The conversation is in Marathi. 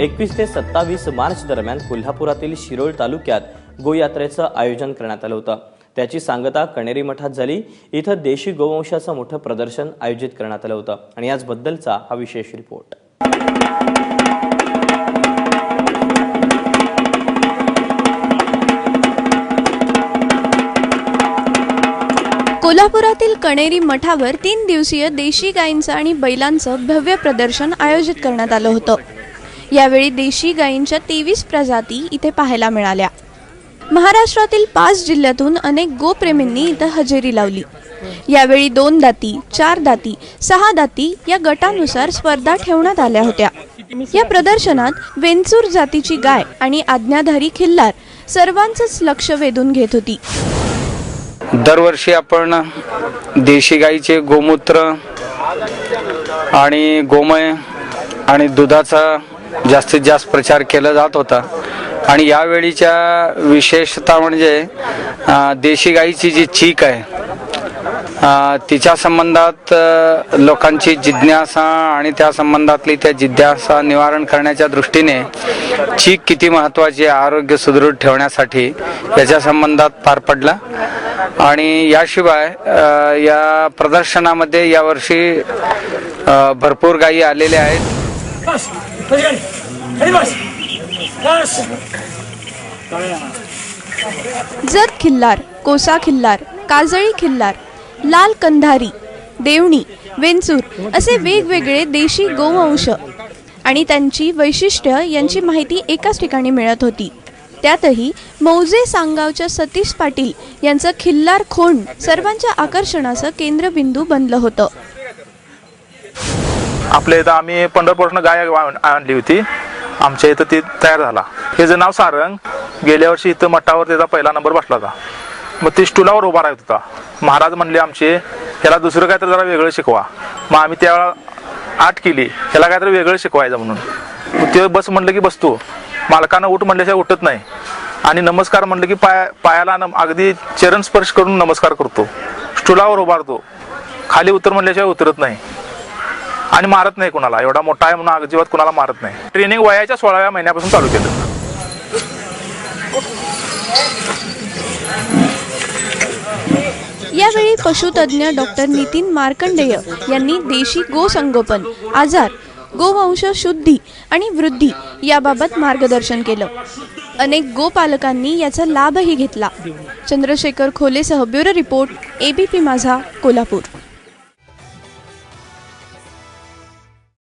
एकवीस ते सत्तावीस मार्च दरम्यान कोल्हापुरातील शिरोळ तालुक्यात गोयात्रेचं आयोजन करण्यात आलं होतं. त्याची सांगता कणेरी मठात झाली. इथं देशी गोवंशाचं मोठं प्रदर्शन आयोजित करण्यात आलं होतं आणि याचबद्दलचा हा विशेष रिपोर्ट. कोल्हापुरातील कणेरी मठावर तीन दिवसीय देशी गायींचं आणि बैलांचं भव्य प्रदर्शन आयोजित करण्यात आलं होतं. यावेळी देशी गायींच्या तेवीस प्रजाती इथे पाहायला मिळाल्या. महाराष्ट्रातील पाच जिल्ह्यातून अनेक गोप्रेमींनी इथं हजेरी लावली. यावेळी दोन दाती चार दाती सहा दाती या गटानुसार स्पर्धा ठेवण्यात आल्या होत्या. या प्रदर्शनात वेंचूर जातीची गाय आणि आज्ञाधारी खिल्लार सर्वांचंच लक्ष वेधून घेत होती. दरवर्षी आपण देशी गाईचे गोमूत्र आणि गोमय आणि दुधाचा जास्तीत जास्त प्रचार केला जात होता. आणि यावेळीच्या विशेषता म्हणजे देशी गाईची जी चीक आहे तिच्या संबंधात लोकांची जिज्ञासा आणि त्या संबंधातली त्या जिज्ञासा निवारण करण्याच्या दृष्टीने चीक किती महत्त्वाची आरोग्य सुदृढ ठेवण्यासाठी याच्या संबंधात पार पडला. आणि याशिवाय या प्रदर्शनामध्ये यावर्षी भरपूर गायी आलेल्या आहेत. बस बस गाडी खाली बस बस जत खिल्लार कोसा खिल्लार काजळी खिल्लार लाल कंधारी देवणी वेंचूर असे वेगवेगळे देशी गोवंश आणि त्यांची वैशिष्ट्य यांची माहिती एकाच ठिकाणी मिळत होती. त्यातही मौजे सांगावच्या सतीश पाटील यांचं खिल्लार खोंड सर्वांच्या आकर्षणाचं केंद्रबिंदू बनलं होतं. आपल्या इथं आम्ही पंढरपूरनं गाय आणली होती. आमच्या इथं ती तयार झाला. ह्याचं नाव सारंग. गेल्या वर्षी इथं मठावर त्याचा पहिला नंबर बसला होता. मग ती स्टुलावर उभा राहत होता. महाराज म्हणले आमचे ह्याला दुसरं काहीतरी जरा वेगळं शिकवा. मग आम्ही त्यावेळा आठ केली. ह्याला काहीतरी वेगळं शिकवायचं म्हणून. मग ते बस म्हणलं की बसतो. मालकानं उठ म्हणल्याशिवाय उठत नाही. आणि नमस्कार म्हणलं की पाया पायाला नम अगदी चरण स्पर्श करून नमस्कार करतो. स्टुलावर उभारतो. खाली उतर म्हणल्याशिवाय उतरत नाही. आणि मारत नाही कुणाला. एवढा मोठा आहे म्हणून अजिबात कुणाला मारत नाही. ट्रेनिंग वयाच्या सोळाव्या महिन्यापासून चालू केलं. यावेळी पशुतज्ञ डॉक्टर नितीन मार्कंडेय यांनी देशी गोसंगोपन आजार गोवंश शुद्धी आणि वृद्धी याबाबत मार्गदर्शन केलं. अनेक गोपालकांनी याचा लाभही घेतला. Chandrashekhar खोलेसह bureau report ABP Majha Kolhapur.